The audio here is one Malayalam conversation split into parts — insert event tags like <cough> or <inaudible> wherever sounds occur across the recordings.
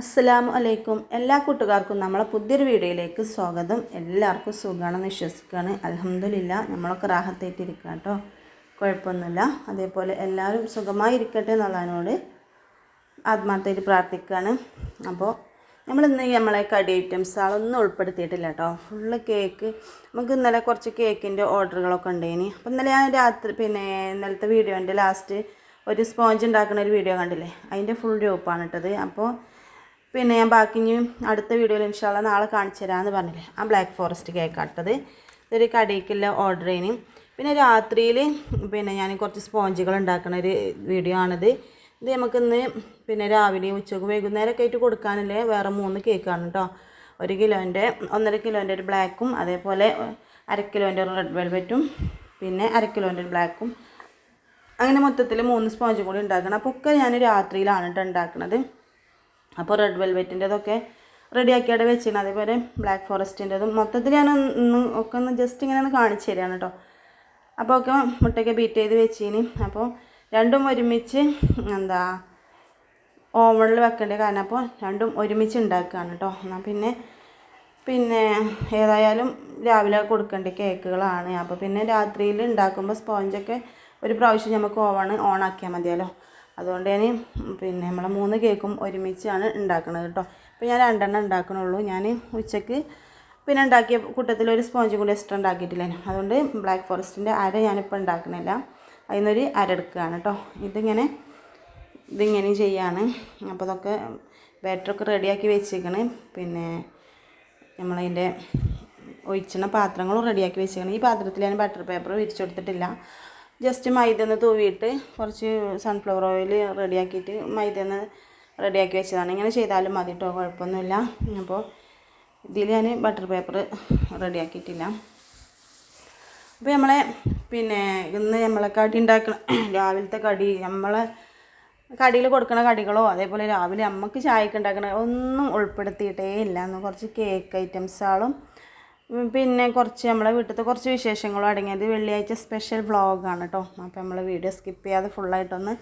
അസ്സലാമു അലൈക്കും. എല്ലാ കൂട്ടുകാർക്കും നമ്മളെ പുതിയൊരു വീഡിയോയിലേക്ക് സ്വാഗതം. എല്ലാവർക്കും സുഖമാണെന്ന് വിശ്വസിക്കുകയാണ്. അലഹമില്ല നമ്മളൊക്കെ റാഹത്തായിട്ടിരിക്കുക കേട്ടോ. കുഴപ്പമൊന്നുമില്ല. അതേപോലെ എല്ലാവരും സുഖമായി ഇരിക്കട്ടെ എന്നുള്ളതിനോട് ആത്മാർത്ഥമായിട്ട് പ്രാർത്ഥിക്കുകയാണ്. അപ്പോൾ നമ്മളിന്ന് നമ്മളെ കടി ഐറ്റംസ് ആളൊന്നും ഉൾപ്പെടുത്തിയിട്ടില്ല കേട്ടോ. Full cake. നമുക്ക് ഇന്നലെ കുറച്ച് കേക്കിന്റെ ഓർഡറുകളൊക്കെ ഉണ്ടായിനി. അപ്പോൾ ഇന്നലെ ഞാൻ രാത്രി പിന്നെ ഇന്നലത്തെ വീഡിയോന്റെ ലാസ്റ്റ് ഒരു സ്പോഞ്ച് ഉണ്ടാക്കുന്ന ഒരു വീഡിയോ കണ്ടില്ലേ? അതിന്റെ ഫുൾ രൂപമാണ് ഇട്ടത്. അപ്പോൾ പിന്നെ ഞാൻ ബാക്കി ഇനി അടുത്ത വീഡിയോയിൽ ഇൻഷാല്ല നാളെ കാണിച്ചു തരാമെന്ന് പറഞ്ഞില്ലേ. ആ ബ്ലാക്ക് ഫോറസ്റ്റ് കേക്ക് ഇട്ടത് ഇതൊരു കടയ്ക്കുള്ള ഓർഡർ ചെയ്യും പിന്നെ രാത്രിയിൽ പിന്നെ ഞാൻ കുറച്ച് സ്പോഞ്ചുകൾ ഉണ്ടാക്കുന്ന ഒരു വീഡിയോ ആണിത്. ഇത് നമുക്കിന്ന് പിന്നെ രാവിലെ ഉച്ചയ്ക്ക് വൈകുന്നേരമൊക്കെ ആയിട്ട് കൊടുക്കാനല്ലേ വേറെ മൂന്ന് കേക്കാണ് കേട്ടോ ഒരു കിലോന്റെ ഒന്നര കിലോന്റെ ഒരു ബ്ലാക്കും അതേപോലെ അര കിലോന്റെ ഒരു റെഡ് വെൽവെറ്റും പിന്നെ അര കിലോന്റെ ഒരു ബ്ലാക്കും അങ്ങനെ മൊത്തത്തിൽ മൂന്ന് സ്പോഞ്ചും കൂടി ഉണ്ടാക്കണം. അപ്പോൾ ഒക്കെ ഞാൻ രാത്രിയിലാണ് കേട്ടോ ഉണ്ടാക്കുന്നത് അപ്പോൾ റെഡ് വെൽവെറ്റിന്റെതൊക്കെ റെഡിയാക്കിയിട്ട് വെച്ചിരുന്നു അതേപോലെ ബ്ലാക്ക് ഫോറസ്റ്റിന്റെതും മൊത്തത്തിൽ ഞാൻ ഒന്ന് ഒക്കെ ഒന്ന് ജസ്റ്റ് ഇങ്ങനെ ഒന്ന് കാണിച്ചു തരാണ് കേട്ടോ അപ്പോൾ ഒക്കെ മുട്ടയൊക്കെ ബീറ്റ് ചെയ്ത് വെച്ചിനി. അപ്പോൾ രണ്ടും ഒരുമിച്ച് എന്താ ഓവണിൽ വെക്കേണ്ട കാരണം അപ്പോൾ രണ്ടും ഒരുമിച്ച് ഉണ്ടാക്കുകയാണ് കേട്ടോ എന്നാൽ പിന്നെ പിന്നെ ഏതായാലും രാവിലെ കൊടുക്കേണ്ട കേക്കുകളാണ്. അപ്പോൾ പിന്നെ രാത്രിയിൽ ഉണ്ടാക്കുമ്പോൾ സ്പോഞ്ചൊക്കെ ഒരു പ്രാവശ്യം നമുക്ക് ഓവൺ ഓൺ ആക്കിയാൽ മതിയല്ലോ. അതുകൊണ്ട് ഞാൻ പിന്നെ നമ്മളെ മൂന്ന് കേക്കും ഒരുമിച്ചാണ് ഉണ്ടാക്കുന്നത് കേട്ടോ. അപ്പോൾ ഞാൻ രണ്ടെണ്ണം ഉണ്ടാക്കണുള്ളൂ. ഞാൻ ഉച്ചയ്ക്ക് പിന്നെ ഉണ്ടാക്കിയ കൂട്ടത്തിൽ ഒരു സ്പോഞ്ച് കൂടി എക്സ്ട്രാ ഉണ്ടാക്കിയിട്ടില്ല അതുകൊണ്ട് ബ്ലാക്ക് ഫോറസ്റ്റിന്റെ അര ഞാനിപ്പോൾ ഉണ്ടാക്കണില്ല. അതിൽ നിന്നൊരു അര എടുക്കുകയാണ് കേട്ടോ. ഇതിങ്ങനെ ഇതിങ്ങനെ ചെയ്യാണ്. അപ്പോൾ അതൊക്കെ ബാറ്ററൊക്കെ റെഡിയാക്കി വെച്ചേക്കണ് പിന്നെ നമ്മളതിന്റെ ഒഴിച്ചണ പാത്രങ്ങളും റെഡിയാക്കി വെച്ചേക്കണം ഈ പാത്രത്തിൽ ഞാൻ ബട്ടർ പേപ്പർ വിരിച്ചെടുത്തിട്ടില്ല ജസ്റ്റ് മൈദന്ന് തൂവിയിട്ട് കുറച്ച് സൺഫ്ലവർ ഓയിൽ റെഡിയാക്കിയിട്ട് മൈദ ഒന്ന് റെഡിയാക്കി വെച്ചതാണ്. ഇങ്ങനെ ചെയ്താലും മതി കേട്ടോ കുഴപ്പമൊന്നുമില്ല. അപ്പോൾ ഇതിൽ ഞാൻ ബട്ടർ പേപ്പർ റെഡിയാക്കിയിട്ടില്ല. അപ്പോൾ നമ്മളെ പിന്നെ ഇന്ന് നമ്മളെ കടി ഉണ്ടാക്കണം <clears throat> രാവിലത്തെ കടി നമ്മളെ കടിയിൽ കൊടുക്കുന്ന കടികളോ അതേപോലെ രാവിലെ അമ്മയ്ക്ക് ചായക്ക് ഒന്നും ഉൾപ്പെടുത്തിയിട്ടേ ഇല്ല. എന്ന് കുറച്ച് കേക്ക് ഐറ്റംസുകളും പിന്നെ കുറച്ച് നമ്മളെ വീട്ടിലത്തെ കുറച്ച് വിശേഷങ്ങളും അടങ്ങിയത് വെള്ളിയാഴ്ച സ്പെഷ്യൽ വ്ളോഗാണ് കേട്ടോ അപ്പോൾ നമ്മൾ വീഡിയോ സ്കിപ്പ് ചെയ്യാതെ ഫുള്ളായിട്ടൊന്ന്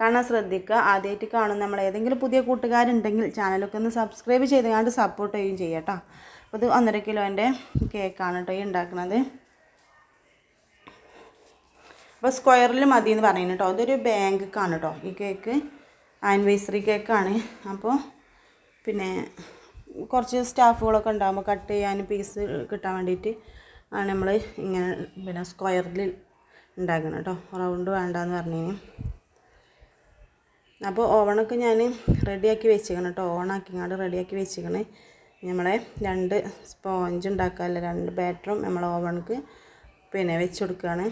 കാണാൻ ശ്രദ്ധിക്കുക. ആദ്യമായിട്ട് കാണുന്ന നമ്മൾ ഏതെങ്കിലും പുതിയ കൂട്ടുകാരുണ്ടെങ്കിൽ ചാനലൊക്കെ ഒന്ന് സബ്സ്ക്രൈബ് ചെയ്ത് കണ്ട് സപ്പോർട്ട് ചെയ്യുകയും ചെയ്യാം കേട്ടോ അപ്പോൾ ഇത് ഒന്നര കിലോന്റെ കേക്കാണ് കേട്ടോ ഈ ഉണ്ടാക്കുന്നത്. അപ്പോൾ സ്ക്വയറിൽ മതി എന്ന് പറയുന്നത് കേട്ടോ ബാങ്ക് ബാങ്കാണ് കേട്ടോ ഈ കേക്ക് ആനിവേഴ്സറി കേക്കാണ് അപ്പോൾ പിന്നെ കുറച്ച് സ്റ്റാഫുകളൊക്കെ ഉണ്ടാകുമ്പോൾ കട്ട് ചെയ്യാൻ പീസ് കിട്ടാൻ വേണ്ടിയിട്ട് ആണ് നമ്മൾ ഇങ്ങനെ പിന്നെ സ്ക്വയറിൽ ഉണ്ടാക്കണം കേട്ടോ റൗണ്ട് വേണ്ടാന്ന് പറഞ്ഞു അപ്പോൾ ഓവണൊക്കെ ഞാൻ റെഡിയാക്കി വെച്ചേക്കണം കേട്ടോ ഓണാക്കിങ്ങാണ്ട് റെഡിയാക്കി വെച്ചേക്കണ് നമ്മളെ രണ്ട് സ്പോഞ്ച് ഉണ്ടാക്കാമല്ലോ രണ്ട് ബാറ്ററും നമ്മൾ ഓവണക്ക് പിന്നെ വെച്ച് കൊടുക്കുകയാണ്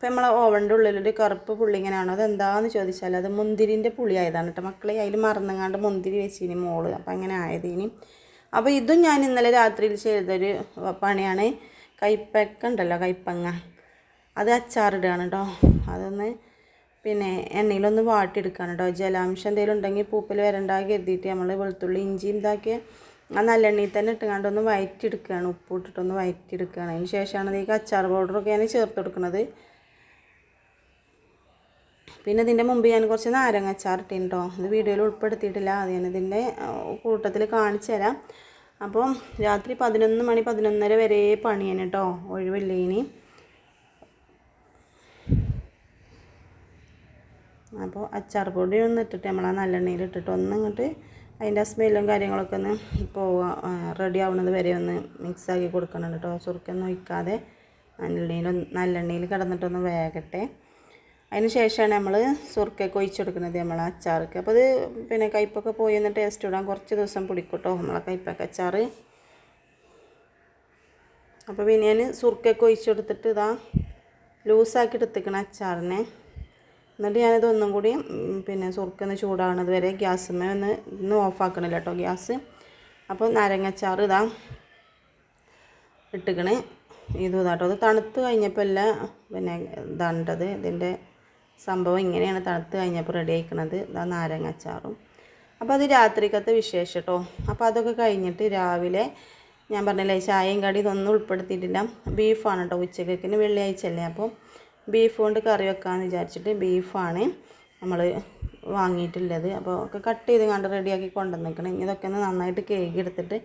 ഇപ്പം നമ്മളെ ഓവന്റെ ഉള്ളിലൊരു കറുപ്പ് പുള്ളി ഇങ്ങനെയാണോ? അത് എന്താണെന്ന് ചോദിച്ചാൽ അത് മുന്തിരിന്റെ പുളി ആയതാണ് കേട്ടോ മക്കളെ അതിൽ മറന്നങ്ങാണ്ട് മുന്തിരി വെച്ചിനി മോൾ. അപ്പം അങ്ങനെ ആയതിനി. അപ്പോൾ ഇതും ഞാൻ ഇന്നലെ രാത്രിയിൽ ചെയ്തൊരു പണിയാണ്. കൈപ്പക്ക ഉണ്ടല്ലോ കൈപ്പങ്ങ. അത് അച്ചാറിടുകയാണ് കേട്ടോ അതൊന്ന് പിന്നെ എണ്ണയിലൊന്ന് വാട്ടിയെടുക്കുകയാണ് കേട്ടോ ജലാംശം എന്തെങ്കിലും ഉണ്ടെങ്കിൽ പൂപ്പൽ വരണ്ടാക്കി കരുതിയിട്ട് നമ്മൾ വെളുത്തുള്ളി ഇഞ്ചിയും ഇതാക്കി ആ നല്ലെണ്ണയിൽ തന്നെ ഇട്ടുകൊണ്ട് ഒന്ന് വയറ്റിയെടുക്കുകയാണ് ഉപ്പ് ഇട്ടിട്ടൊന്ന് വയറ്റിയെടുക്കുകയാണ് അതിന് ശേഷമാണ് ഈ അച്ചാർ പൗഡറൊക്കെ ഞാൻ ചേർത്ത് കൊടുക്കുന്നത് പിന്നെ ഇതിന്റെ മുമ്പ് ഞാൻ കുറച്ച് നാരങ്ങ അച്ചാർ വീഡിയോയിൽ ഉൾപ്പെടുത്തിയിട്ടില്ല. അത് ഞാൻ ഇതിന്റെ കൂട്ടത്തിൽ കാണിച്ചു തരാം. അപ്പോൾ രാത്രി പതിനൊന്ന് മണി പതിനൊന്നര വരെ പണിയാണ് കേട്ടോ ഒഴിവില്ല ഇനി. അപ്പോൾ അച്ചാർ പൊടി ഒന്ന് ഇട്ടിട്ട് നമ്മൾ നല്ലെണ്ണയിൽ ഇട്ടിട്ട് ഒന്ന് ഇങ്ങോട്ട് അതിന്റെ സ്മെല്ലും കാര്യങ്ങളൊക്കെ ഒന്ന് പോവാ റെഡി ആവുന്നത് വരെ ഒന്ന് മിക്സ് ആക്കി കൊടുക്കണം കേട്ടോ ചുരുക്കം ഒഴിക്കാതെ നല്ലെണ്ണയിൽ നല്ലെണ്ണയിൽ കിടന്നിട്ടൊന്ന് വേകട്ടെ. അതിന് ശേഷമാണ് നമ്മൾ സുർക്കൊക്കെ ഒഴിച്ചെടുക്കുന്നത് നമ്മൾ അച്ചാർക്ക്. അപ്പോൾ അത് പിന്നെ കയ്പ്പൊക്കെ പോയി ഒന്ന് ടേസ്റ്റ് ഇടാൻ കുറച്ച് ദിവസം പിടിക്കട്ടോ നമ്മളെ കയ്പ്പൊക്കെ അച്ചാർ അപ്പോൾ പിന്നെ ഞാൻ സുർക്കൊക്കെ ഒഴിച്ചെടുത്തിട്ട് ഇതാ ലൂസാക്കി എടുത്തിക്കണ അച്ചാറിനെ. എന്നിട്ട് ഞാനിത് ഒന്നും കൂടി പിന്നെ സുർക്കൊന്ന് ചൂടാകണത് വരെ ഗ്യാസുമേ ഒന്ന് ഇന്ന് ഓഫാക്കണില്ല കേട്ടോ ഗ്യാസ്. അപ്പോൾ നാരങ്ങച്ചാർ ഇതാ ഇട്ടിക്കണേ. ഇത് ഇതാട്ടോ അത് തണുത്ത് കഴിഞ്ഞപ്പോൾ അല്ല പിന്നെ ഇതാണ്ടത് ഇതിന്റെ സംഭവം ഇങ്ങനെയാണ് തണുത്ത് കഴിഞ്ഞപ്പോൾ റെഡി ആയിക്കണത്. ഇതാ നാരങ്ങ അച്ചാറും. അപ്പോൾ അത് രാത്രിക്കത്തെ വിശേഷം കേട്ടോ അപ്പോൾ അതൊക്കെ കഴിഞ്ഞിട്ട് രാവിലെ ഞാൻ പറഞ്ഞില്ലേ ചായയും കടി ഇതൊന്നും ഉൾപ്പെടുത്തിയിട്ടില്ല. ബീഫാണ് കേട്ടോ ഉച്ചക്കേക്കിന് വെള്ളിയാഴ്ച അല്ലേ? അപ്പോൾ ബീഫ് കൊണ്ട് കറി വെക്കാമെന്ന് വിചാരിച്ചിട്ട് ബീഫാണ് നമ്മൾ വാങ്ങിയിട്ടുള്ളത്. അപ്പോൾ ഒക്കെ കട്ട് ചെയ്ത് കണ്ട് റെഡിയാക്കി കൊണ്ടുവന്നിരിക്കണം ഇനി ഇതൊക്കെ ഒന്ന് നന്നായിട്ട് കേക്ക് എടുത്തിട്ട്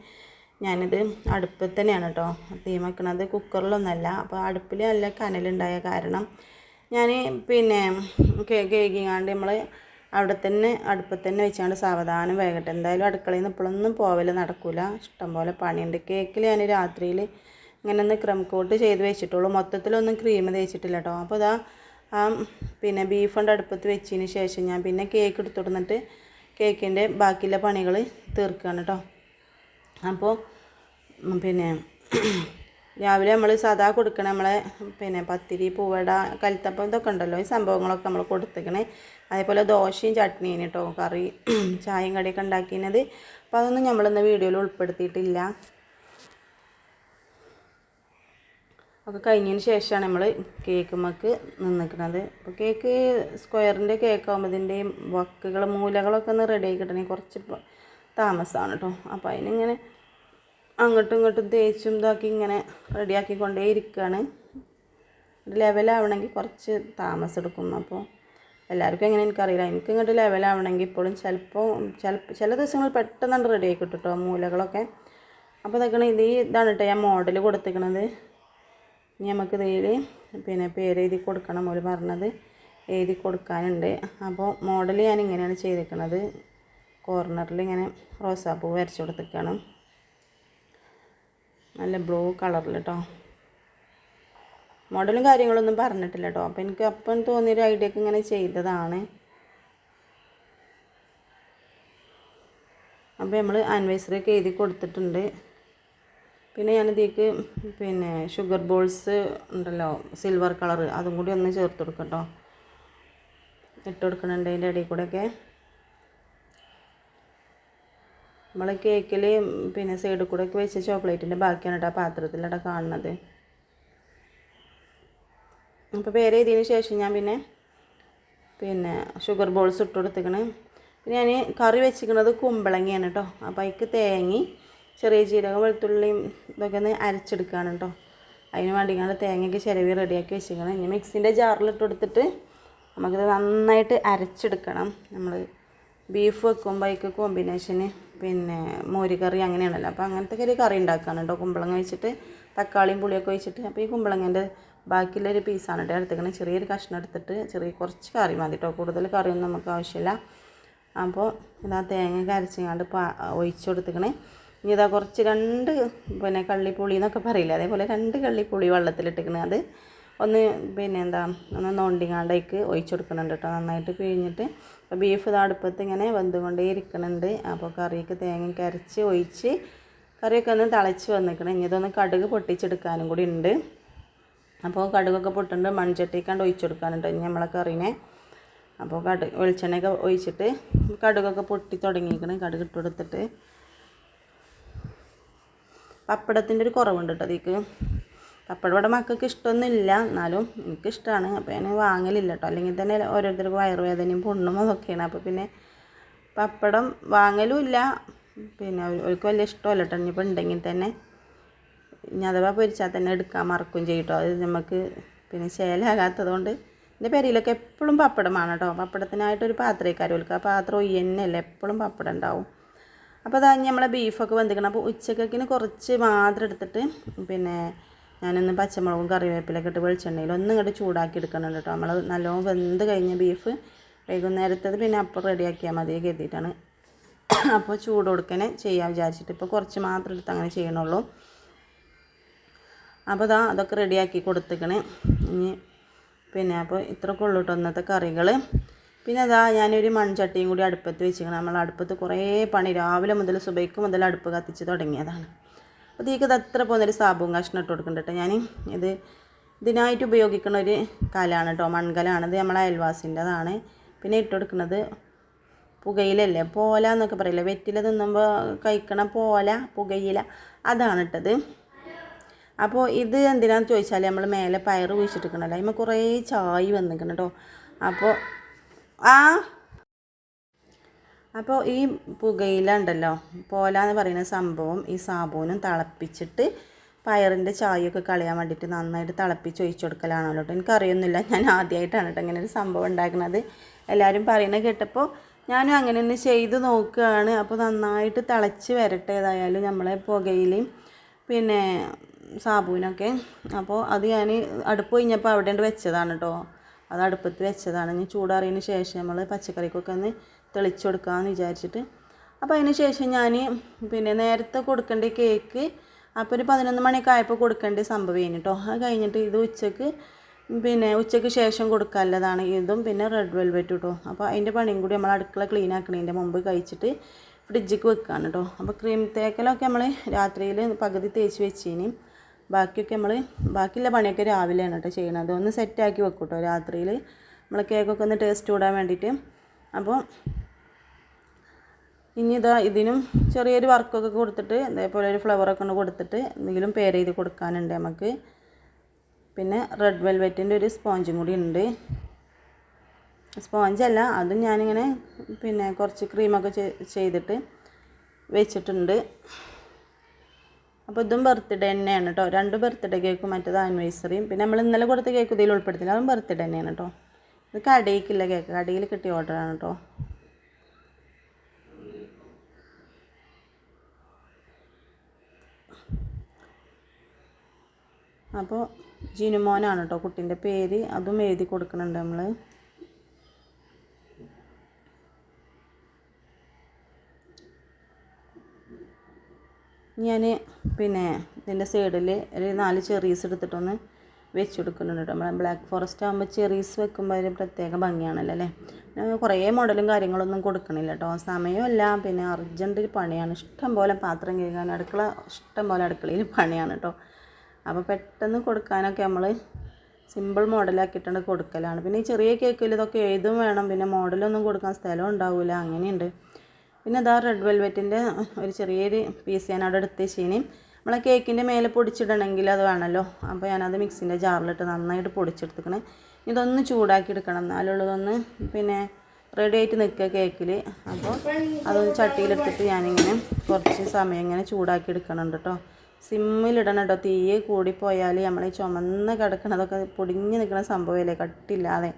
ഞാനിത് അടുപ്പിൽ തന്നെയാണ് കേട്ടോ തീമക്കണത് കുക്കറിലൊന്നല്ല. അപ്പോൾ അടുപ്പിൽ നല്ല കനലുണ്ടായ കാരണം ഞാൻ പിന്നെ കേക്കിങ്ങാണ്ട് നമ്മൾ അവിടെ തന്നെ അടുപ്പത്ത് തന്നെ വെച്ചാണ്ട് സാവധാനം വേകട്ടെ. എന്തായാലും അടുക്കളയിൽ നിന്ന് ഇപ്പോഴൊന്നും പോവൽ നടക്കില്ല ഇഷ്ടംപോലെ പണിയുണ്ട്. കേക്കിൽ ഞാൻ രാത്രിയിൽ ഇങ്ങനെ ഒന്ന് ക്രം കോട്ട് ചെയ്ത് വെച്ചിട്ടുള്ളൂ. മൊത്തത്തിലൊന്നും ക്രീം തേച്ചിട്ടില്ല കേട്ടോ അപ്പോൾ ഇതാ ആ പിന്നെ ബീഫുണ്ട് അടുപ്പത്ത് വെച്ചതിന് ശേഷം ഞാൻ പിന്നെ കേക്ക് എടുത്തുകൊടുന്നിട്ട് കേക്കിന്റെ ബാക്കിയുള്ള പണികൾ തീർക്കുകയാണ് കേട്ടോ അപ്പോൾ പിന്നെ രാവിലെ നമ്മൾ സാധാ കൊടുക്കണ നമ്മളെ പിന്നെ പത്തിരി പൂവട കൽത്തപ്പം ഇതൊക്കെ ഉണ്ടല്ലോ ഈ സംഭവങ്ങളൊക്കെ നമ്മൾ കൊടുത്തേക്കണേ. അതേപോലെ ദോശയും ചട്നിയും കേട്ടോ കറി <clears throat> ചായയും കടിയൊക്കെ ഉണ്ടാക്കിയത് അപ്പോൾ അതൊന്നും നമ്മളിന്ന് വീഡിയോയിൽ ഉൾപ്പെടുത്തിയിട്ടില്ല. ഒക്കെ കഴിഞ്ഞതിന് ശേഷമാണ് നമ്മൾ കേക്ക് മക്ക് നിന്നിക്കുന്നത് അപ്പോൾ കേക്ക് സ്ക്വയറിന്റെ കേക്ക് ആകുമ്പോൾ ഇതിന്റെയും വക്കുകൾ മൂലകളൊക്കെ ഒന്ന് റെഡി ആയി കിട്ടണമെങ്കിൽ കുറച്ച് താമസമാണ് കേട്ടോ അപ്പോൾ അതിനിങ്ങനെ അങ്ങോട്ടും ഇങ്ങോട്ടും തേച്ചും ഇതാക്കി ഇങ്ങനെ റെഡിയാക്കി കൊണ്ടേ ഇരിക്കുകയാണ് ലെവലാവണമെങ്കിൽ കുറച്ച് താമസം എടുക്കും. അപ്പോൾ എല്ലാവർക്കും എങ്ങനെ എനിക്കറിയില്ല. എനിക്ക് ഇങ്ങോട്ട് ലെവലാവണമെങ്കിൽ ഇപ്പോഴും ചിലപ്പോൾ ചിലപ്പോൾ ചില ദിവസങ്ങൾ പെട്ടെന്ന് റെഡി ആയി കിട്ടും കേട്ടോ മൂലകളൊക്കെ. അപ്പോൾ ഇതൊക്കെ ഇത് ഇതാണ് കേട്ടോ ഞാൻ മോഡൽ കൊടുത്തിരിക്കണത്. ഇനി നമുക്ക് ഇതിൽ പിന്നെ പേര് എഴുതി കൊടുക്കണം ഒരു പറഞ്ഞത്. എഴുതി കൊടുക്കാനുണ്ട്. അപ്പോൾ മോഡൽ ഞാൻ ഇങ്ങനെയാണ് ചെയ്തിരിക്കുന്നത് കോർണറിൽ ഇങ്ങനെ റോസാപ്പൂ വരച്ചു കൊടുത്തേക്കാണ് നല്ല ബ്ലൂ കളറിൽ കേട്ടോ മോഡലും കാര്യങ്ങളൊന്നും പറഞ്ഞിട്ടില്ല കേട്ടോ അപ്പോൾ എനിക്ക് അപ്പം തോന്നിയൊരു ഐഡിയക്ക് ഇങ്ങനെ ചെയ്തതാണ്. അപ്പോൾ നമ്മൾ ആനിവേഴ്സറി ഒക്കെ എഴുതി കൊടുത്തിട്ടുണ്ട്. പിന്നെ ഞാനിതേക്ക് പിന്നെ ഷുഗർ ബോൾസ് ഉണ്ടല്ലോ സിൽവർ കളർ അതും കൂടി ഒന്ന് ചേർത്ത് കൊടുക്കട്ടോ. ഇട്ട് കൊടുക്കണുണ്ട് അതിന്റെ ഇടയിൽ കൂടെയൊക്കെ നമ്മൾ കേക്കിൽ പിന്നെ സൈഡിൽ കൂടെ ഒക്കെ വെച്ച ചോക്ലേറ്റിന്റെ ബാക്കിയാണ് കേട്ടോ ആ കാണുന്നത്. അപ്പോൾ പേര് എഴുതിയതിന് ശേഷം ഞാൻ പിന്നെ പിന്നെ ഷുഗർ ബോൾസ് ഇട്ട് കൊടുത്തേക്കണ്. പിന്നെ ഞാൻ കറി വെച്ചിരിക്കുന്നത് കുമ്പളങ്ങയാണ് കേട്ടോ അപ്പോൾ അതിക്ക് തേങ്ങി ചെറിയ ജീരകം വെളുത്തുള്ളിയും ഇതൊക്കെ ഒന്ന് അരച്ചെടുക്കുകയാണ് കേട്ടോ അതിന് വേണ്ടിയാണ് തേങ്ങയൊക്കെ ചിരവി റെഡിയാക്കി വെച്ചിരിക്കണം. ഇനി മിക്സിന്റെ ജാറിലിട്ട് കൊടുത്തിട്ട് നമുക്കിത് നന്നായിട്ട് അരച്ചെടുക്കണം. നമ്മൾ ബീഫ് വെക്കുമ്പോൾ അതിക്ക് കോമ്പിനേഷന് പിന്നെ മോരിക്കറി കറി അങ്ങനെയാണല്ലോ. അപ്പോൾ അങ്ങനത്തെ ഒരു കറി ഉണ്ടാക്കുകയാണ് കേട്ടോ കുമ്പളങ്ങ വെച്ചിട്ട് തക്കാളിയും പുളിയൊക്കെ വെച്ചിട്ട് അപ്പോൾ ഈ കുമ്പളങ്ങേന്റെ ബാക്കിയുള്ളൊരു പീസാണ് കേട്ടോ എടുത്തേക്കണത് ചെറിയൊരു കഷ്ണം എടുത്തിട്ട് ചെറിയ കുറച്ച് കറി മതി കേട്ടോ കൂടുതൽ കറിയൊന്നും നമുക്ക് ആവശ്യമില്ല. അപ്പോൾ ഇതാ തേങ്ങ അരച്ചങ്ങാണ്ട് പാ ഒഴിച്ചു കൊടുത്തേക്കണേ. ഇനി ഇതാ കുറച്ച് രണ്ട് പിന്നെ കള്ളിപ്പുളി എന്നൊക്കെ പറയില്ല? അതേപോലെ രണ്ട് കള്ളിപ്പുളി വെള്ളത്തിലിട്ടിക്കണേ. അത് ഒന്ന് പിന്നെ എന്താ ഒന്ന് നോണ്ടിങ്ങാണ്ടേക്ക് ഒഴിച്ചു കൊടുക്കുന്നുണ്ട് കേട്ടോ നന്നായിട്ട് പിഴിഞ്ഞിട്ട് അപ്പോൾ ബീഫ് തടുപ്പത്ത് ഇങ്ങനെ വെന്തുകൊണ്ടേ ഇരിക്കുന്നുണ്ട് അപ്പോൾ കറിയൊക്കെ തേങ്ങ അരച്ച് ഒഴിച്ച് കറിയൊക്കെ ഒന്ന് തിളച്ച് വന്നിക്കണം ഇനി ഇതൊന്ന് കടുക് പൊട്ടിച്ചെടുക്കാനും കൂടി ഉണ്ട്. അപ്പോൾ കടുകൊക്കെ പൊട്ടുണ്ട് മൺചട്ടിക്കാണ്ട് ഒഴിച്ച് കൊടുക്കാനുണ്ട് ഇനി നമ്മളെ കറീനെ. അപ്പോൾ കടു വെളിച്ചെണ്ണയൊക്കെ ഒഴിച്ചിട്ട് കടുകൊക്കെ പൊട്ടി തുടങ്ങിയിരിക്കണം. കടുക് ഇട്ട് കൊടുത്തിട്ട്. പപ്പടത്തിന്റെ ഒരു കുറവുണ്ട് കേട്ടോ അതിക്ക് പപ്പടം ഇവിടെ മക്കൾക്ക് ഇഷ്ടമൊന്നുമില്ല. എന്നാലും എനിക്കിഷ്ടമാണ് അപ്പോൾ ഞാൻ വാങ്ങലില്ല കേട്ടോ അല്ലെങ്കിൽ തന്നെ ഓരോരുത്തർക്ക് വയറുവേദനയും പൊണ്ണും അതൊക്കെയാണ് അപ്പോൾ പിന്നെ പപ്പടം വാങ്ങലും ഇല്ല. പിന്നെ അവർക്ക് വലിയ ഇഷ്ടമല്ല കേട്ടോ ഇനിയിപ്പോൾ ഉണ്ടെങ്കിൽ തന്നെ ഇനി അഥവാ പൊരിച്ചാൽ തന്നെ എടുക്കാൻ മറക്കും ചെയ്യും കേട്ടോ അത് നമുക്ക് പിന്നെ ശേലാകാത്തത് കൊണ്ട് എന്റെ പെരയിലൊക്കെ എപ്പോഴും പപ്പടമാണ് കേട്ടോ പപ്പടത്തിനായിട്ടൊരു പാത്രക്കാർ വിൽക്കുക ആ പാത്രം ഒയ്യന്നല്ലേ എപ്പോഴും പപ്പടം ഉണ്ടാവും. അപ്പോൾ അതാ നമ്മളെ ബീഫൊക്കെ വെന്തിക്കണം അപ്പോൾ ഉച്ചക്കിന് കുറച്ച് മാത്രം എടുത്തിട്ട് പിന്നെ ഞാനൊന്ന് പച്ചമുളകും കറിവേപ്പിലൊക്കെ ഇട്ട് വെളിച്ചെണ്ണയിൽ ഒന്നും ഇങ്ങോട്ട് ചൂടാക്കി എടുക്കണം കേട്ടോ നമ്മൾ നല്ലോണം വെന്ത് കഴിഞ്ഞ ബീഫ് വൈകുന്നേരത്തത് പിന്നെ അപ്പം റെഡിയാക്കിയാൽ മതി കരുതിയിട്ടാണ്. അപ്പോൾ ചൂട് കൊടുക്കണേ ചെയ്യാൻ വിചാരിച്ചിട്ട് ഇപ്പോൾ കുറച്ച് മാത്രം എടുത്ത് അങ്ങനെ ചെയ്യണുള്ളൂ. അപ്പോൾ ഇതാ അതൊക്കെ റെഡിയാക്കി കൊടുത്തേക്കണേ. ഇനി പിന്നെ അപ്പോൾ ഇത്രയൊക്കെ ഉള്ളൂ കേട്ടോ ഇന്നത്തെ കറികൾ പിന്നെ അതാ ഞാനൊരു മൺചട്ടിയും കൂടി അടുപ്പത്ത് വെച്ചിരിക്കണം. നമ്മൾ അടുപ്പത്ത് കുറേ പണി രാവിലെ മുതൽ സുബൈക്ക് മുതൽ അടുപ്പ് കത്തിച്ച് തുടങ്ങിയതാണ്. അപ്പോൾ ഇതിക്ക് ഇത് അത്ര പോകുന്നൊരു സാബും കഷ്ണം ഇട്ട് കൊടുക്കുന്നുണ്ട് കേട്ടോ ഞാൻ ഇത് ഇതിനായിട്ട് ഉപയോഗിക്കുന്ന ഒരു കലാണ് കേട്ടോ മൺകലാണ്. ഇത് നമ്മളെ അയൽവാസിന്റെതാണ് പിന്നെ ഇട്ട് കൊടുക്കുന്നത് പുകയിലല്ലേ പോല എന്നൊക്കെ പറയില്ലേ. വെറ്റില തിന്നുമ്പോൾ കഴിക്കണ പോല പുകയില. അതാണ് ഇട്ടത്. അപ്പോൾ ഇത് എന്തിനാന്ന് ചോദിച്ചാൽ നമ്മൾ മേലെ പയർ കുഴിച്ചിട്ടിരിക്കണല്ലോ അതിന്മേൽ കുറേ ചായ് വന്നിരിക്കണം കേട്ടോ അപ്പോൾ ആ അപ്പോൾ ഈ പുകയില ഉണ്ടല്ലോ പോല എന്ന് പറയുന്ന സംഭവം ഈ സാബൂനും തിളപ്പിച്ചിട്ട് പയറിന്റെ ചായയൊക്കെ കളയാൻ വേണ്ടിയിട്ട് നന്നായിട്ട് തിളപ്പിച്ച് ഒഴിച്ചു കൊടുക്കലാണല്ലോ കേട്ടോ എനിക്കറിയൊന്നുമില്ല. ഞാൻ ആദ്യമായിട്ടാണ് കേട്ടോ ഇങ്ങനെ ഒരു സംഭവം ഉണ്ടാക്കുന്നത് എല്ലാവരും പറയുന്നത് കേട്ടപ്പോൾ ഞാനും അങ്ങനെ തന്നെ ചെയ്ത് നോക്കുകയാണ് അപ്പോൾ നന്നായിട്ട് തിളച്ച് വരട്ടെ ഏതായാലും നമ്മളെ പുകയിലയും പിന്നെ സാബൂനൊക്കെ. അപ്പോൾ അത് ഞാൻ അടുപ്പ് കഴിഞ്ഞപ്പോൾ അവിടെ വെച്ചതാണ് കേട്ടോ അത് അടുപ്പത്ത് വെച്ചതാണ്. ഇനി ചൂടാറിയതിന് ശേഷം നമ്മൾ പച്ചക്കറിക്കൊക്കെ ഒന്ന് തെളിച്ച് കൊടുക്കാമെന്ന് വിചാരിച്ചിട്ട്. അപ്പോൾ അതിന് ശേഷം ഞാൻ പിന്നെ നേരത്തെ കൊടുക്കേണ്ട കേക്ക് അപ്പോൾ ഒരു പതിനൊന്ന് മണിയൊക്കെ ആയപ്പോൾ കൊടുക്കേണ്ട സംഭവം കേട്ടോ അത് കഴിഞ്ഞിട്ട് ഇത് ഉച്ചയ്ക്ക് പിന്നെ ഉച്ചയ്ക്ക് ശേഷം കൊടുക്കാനുള്ളതാണ് ഇതും പിന്നെ റെഡ് വെൽവെറ്റ് കേട്ടോ അപ്പോൾ അതിന്റെ പണിയും കൂടി നമ്മൾ അടുക്കള ക്ലീൻ ആക്കണതിന്റെ മുമ്പ് കഴിച്ചിട്ട് ഫ്രിഡ്ജിക്ക് വെക്കുകയാണ് കേട്ടോ അപ്പോൾ ക്രീം തേക്കലൊക്കെ നമ്മൾ രാത്രിയിൽ പകുതി തേച്ച് വെച്ചിനി. ബാക്കിയൊക്കെ നമ്മൾ ബാക്കിയുള്ള പണിയൊക്കെ രാവിലെയാണ് കേട്ടോ ചെയ്യണത്. അതൊന്ന് സെറ്റാക്കി വെക്കും കേട്ടോ രാത്രിയിൽ നമ്മൾ കേക്കൊക്കെ ഒന്ന് ടേസ്റ്റ് കൂടാൻ വേണ്ടിയിട്ട്. അപ്പോൾ ഇനി ഇതാ ഇതിനും ചെറിയൊരു വർക്കൊക്കെ കൊടുത്തിട്ട് ഇതേപോലെ ഒരു ഫ്ലവറൊക്കെ ഒന്ന് കൊടുത്തിട്ട് എന്തെങ്കിലും പേര് ചെയ്ത് കൊടുക്കാനുണ്ട് നമുക്ക്. പിന്നെ റെഡ് വെൽവെറ്റിന്റെ ഒരു സ്പോഞ്ചും കൂടി ഉണ്ട്. സ്പോഞ്ചല്ല അതും ഞാനിങ്ങനെ പിന്നെ കുറച്ച് ക്രീമൊക്കെ ചെയ്തിട്ട് വെച്ചിട്ടുണ്ട്. അപ്പോൾ ഇതും ബർത്ത്ഡേ തന്നെയാണ് കേട്ടോ രണ്ട് ബർത്ത്ഡേ കേക്കും മറ്റേത് ആനിവേഴ്സറിയും പിന്നെ നമ്മൾ ഇന്നലെ കൊടുത്ത കേക്ക് ഇതിൽ ഉൾപ്പെടുത്തില്ല. അതും ബർത്ത്ഡേ തന്നെയാണ് കേട്ടോ ഇത് കടയിലേക്കില്ല കേക്ക് കടയിൽ കിട്ടിയ ഓർഡറാണ് കേട്ടോ അപ്പോൾ ജിനുമോനാണ് കേട്ടോ കുട്ടീന്റെ പേര്. അതും എഴുതി കൊടുക്കുന്നുണ്ട് നമ്മൾ ഞാൻ പിന്നെ ഇതിന്റെ സൈഡിൽ ഒരു നാല് ചെറീസ് എടുത്തിട്ടൊന്ന് വെച്ച് കൊടുക്കുന്നുണ്ട് കേട്ടോ നമ്മൾ ബ്ലാക്ക് ഫോറസ്റ്റ് ആകുമ്പോൾ ചെറീസ് വെക്കുമ്പോൾ ഒരു പ്രത്യേക ഭംഗിയാണല്ലോ അല്ലേ? ഞാൻ കുറേ മോഡലും കാര്യങ്ങളൊന്നും കൊടുക്കണില്ല കേട്ടോ സമയമല്ല. പിന്നെ അർജന്റ് പണിയാണ്. ഇഷ്ടം പോലെ പാത്രം കഴുകാൻ അടുക്കള ഇഷ്ടം പോലെ അടുക്കളയിൽ പണിയാണ് കേട്ടോ അപ്പോൾ പെട്ടെന്ന് കൊടുക്കാനൊക്കെ നമ്മൾ സിമ്പിൾ മോഡലാക്കിയിട്ടാണ് കൊടുക്കലാണ്. പിന്നെ ഈ ചെറിയ കേക്കിൽ ഇതൊക്കെ എഴുതും വേണം. പിന്നെ മോഡലൊന്നും കൊടുക്കാൻ സ്ഥലം ഉണ്ടാവില്ല അങ്ങനെയുണ്ട്. പിന്നെ ഇതാ റെഡ് വെൽവെറ്റിന്റെ ഒരു ചെറിയൊരു പീസ് ഞാൻ അവിടെ എടുത്ത് വെച്ചിനി നമ്മളെ കേക്കിന്റെ മേലെ പൊടിച്ചിടണമെങ്കിൽ അത് വേണമല്ലോ അപ്പോൾ ഞാനത് മിക്സിന്റെ ജാറിലിട്ട് നന്നായിട്ട് പൊടിച്ചെടുത്തിക്കണേ. ഇതൊന്ന് ചൂടാക്കി എടുക്കണം. എന്നാലുള്ളതൊന്ന് പിന്നെ റെഡി ആയിട്ട് നിൽക്കുക കേക്കിൽ അപ്പോൾ അതൊന്ന് ചട്ടിയിലെടുത്തിട്ട് ഞാനിങ്ങനെ കുറച്ച് സമയം ഇങ്ങനെ ചൂടാക്കി എടുക്കണുണ്ട് കേട്ടോ സിമ്മിലിടണം കേട്ടോ തീ കൂടിപ്പോയാൽ നമ്മൾ ഈ ചുമന്ന് കിടക്കണതൊക്കെ പൊടിഞ്ഞ് നിൽക്കുന്ന സംഭവമല്ലേ? കട്ടില്ലാതെ.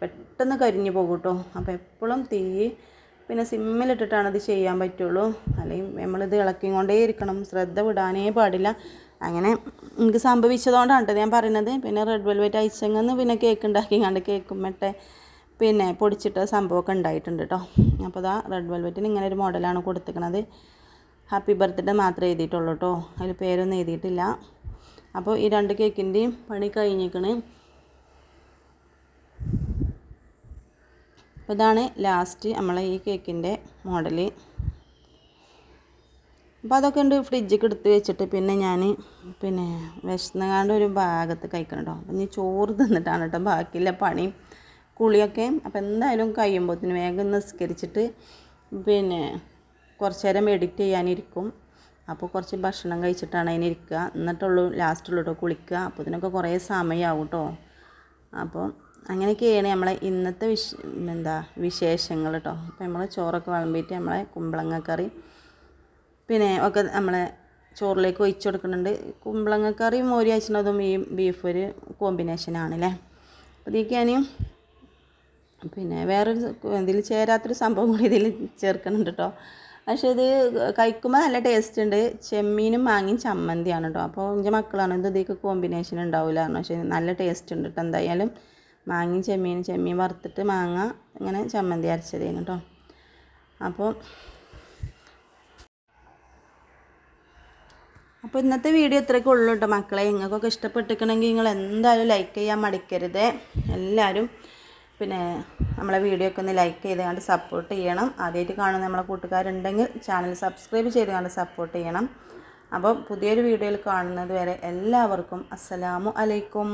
പെട്ടെന്ന് കരിഞ്ഞു പോകും കേട്ടോ അപ്പോൾ എപ്പോഴും തീ പിന്നെ സിമ്മിലിട്ടിട്ടാണ് ഇത് ചെയ്യാൻ പറ്റുള്ളൂ. അല്ലെങ്കിൽ നമ്മളിത് ഇളക്കിയും കൊണ്ടേ ഇരിക്കണം ശ്രദ്ധ വിടാനേ പാടില്ല. അങ്ങനെ എനിക്ക് സംഭവിച്ചതുകൊണ്ടാണ് ഞാൻ പറയുന്നത്. പിന്നെ റെഡ് വെൽവെറ്റ് ഐസങ്ങന്ന് പിന്നെ കേക്ക് ഉണ്ടാക്കി കണ്ട് കേക്കും മറ്റേ പിന്നെ പൊടിച്ചിട്ട സംഭവമൊക്കെ ഉണ്ടായിട്ടുണ്ട് കേട്ടോ അപ്പോൾ ഇതാ റെഡ് വെൽവെറ്റിന് ഇങ്ങനെ ഒരു മോഡലാണ് കൊടുത്തിരിക്കുന്നത് ഹാപ്പി ബർത്ത്ഡേ മാത്രമേ എഴുതിയിട്ടുള്ളൂ കേട്ടോ. അതിൽ പേരൊന്നും എഴുതിയിട്ടില്ല. അപ്പോൾ ഈ രണ്ട് കേക്കിന്റെയും പണി കഴിഞ്ഞിരിക്കണ്. അപ്പോൾ ഇതാണ് ലാസ്റ്റ് നമ്മളെ ഈ കേക്കിന്റെ മോഡൽ അപ്പോൾ അതൊക്കെ ഉണ്ട് ഫ്രിഡ്ജിക്ക് എടുത്ത് വെച്ചിട്ട് പിന്നെ ഞാൻ പിന്നെ വിശന്നുകാണ്ട് ഒരു ഭാഗത്ത് കഴിക്കണം കേട്ടോ. അപ്പം ഇനി ചോറ് തിന്നിട്ടാണ് കേട്ടോ ബാക്കിയുള്ള പണി. കുളിയൊക്കെ. അപ്പോൾ എന്തായാലും കഴിയുമ്പോഴത്തേന് വേഗം നിസ്കരിച്ചിട്ട് പിന്നെ കുറച്ച് നേരം എഡിറ്റ് ചെയ്യാനിരിക്കും. അപ്പോൾ കുറച്ച് ഭക്ഷണം കഴിച്ചിട്ടാണ് അതിനിരിക്കുക എന്നിട്ടുള്ളൂ ലാസ്റ്റുള്ളൂ കേട്ടോ കുളിക്കുക. അപ്പോൾ ഇതിനൊക്കെ കുറേ സമയമാവും കേട്ടോ. അപ്പോൾ അങ്ങനെയൊക്കെയാണ് നമ്മളെ ഇന്നത്തെ വിശ എന്താ വിശേഷങ്ങൾ കേട്ടോ. അപ്പോൾ നമ്മൾ ചോറൊക്കെ വിളമ്പിയിട്ട് നമ്മളെ കുമ്പളങ്ങ കറി പിന്നെ ഒക്കെ നമ്മളെ ചോറിലേക്ക് ഒഴിച്ചു കൊടുക്കുന്നുണ്ട്. കുമ്പളങ്ങ കറി മോരി അയച്ചതും ഈ ബീഫ് ഒരു കോമ്പിനേഷനാണല്ലേ അപ്പോൾ ഇതിലേക്ക് ഞാൻ പിന്നെ വേറൊരു ഇതിൽ ചേരാത്തൊരു സംഭവം കൂടി ഇതിൽ ചേർക്കുന്നുണ്ട് കേട്ടോ. പക്ഷേ ഇത് കഴിക്കുമ്പോൾ നല്ല ടേസ്റ്റ് ഉണ്ട്. ചെമ്മീനും മാങ്ങിയും ചമ്മന്തിയാണ് കേട്ടോ അപ്പോൾ എന്റെ മക്കളാണ് ഇത് ഇതൊക്കെ കോമ്പിനേഷൻ ഉണ്ടാവില്ല പക്ഷേ നല്ല ടേസ്റ്റ് ഉണ്ട് കേട്ടോ എന്തായാലും. മാങ്ങയും ചെമ്മീനും ചെമ്മീൻ വറുത്തിട്ട് മാങ്ങ ഇങ്ങനെ ചമ്മന്തി അരച്ചതേന് കേട്ടോ അപ്പോൾ അപ്പോൾ ഇന്നത്തെ വീഡിയോ ഇത്രയൊക്കെ ഉള്ളൂ കേട്ടോ മക്കളെ. നിങ്ങൾക്കൊക്കെ ഇഷ്ടപ്പെട്ടിരിക്കണമെങ്കിൽ നിങ്ങൾ എന്തായാലും ലൈക്ക് ചെയ്യാൻ മടിക്കരുത്. എല്ലാവരും പിന്നെ നമ്മളെ വീഡിയോ ഒക്കെ ഒന്ന് ലൈക്ക് ചെയ്ത് കണ്ട് സപ്പോർട്ട് ചെയ്യണം. ആദ്യമായിട്ട് കാണുന്ന നമ്മളെ കൂട്ടുകാരുണ്ടെങ്കിൽ ചാനൽ സബ്സ്ക്രൈബ് ചെയ്ത് കണ്ട് സപ്പോർട്ട് ചെയ്യണം. അപ്പോൾ പുതിയൊരു വീഡിയോയിൽ കാണുന്നത് വരെ എല്ലാവർക്കും അസ്സലാമു അലൈക്കും.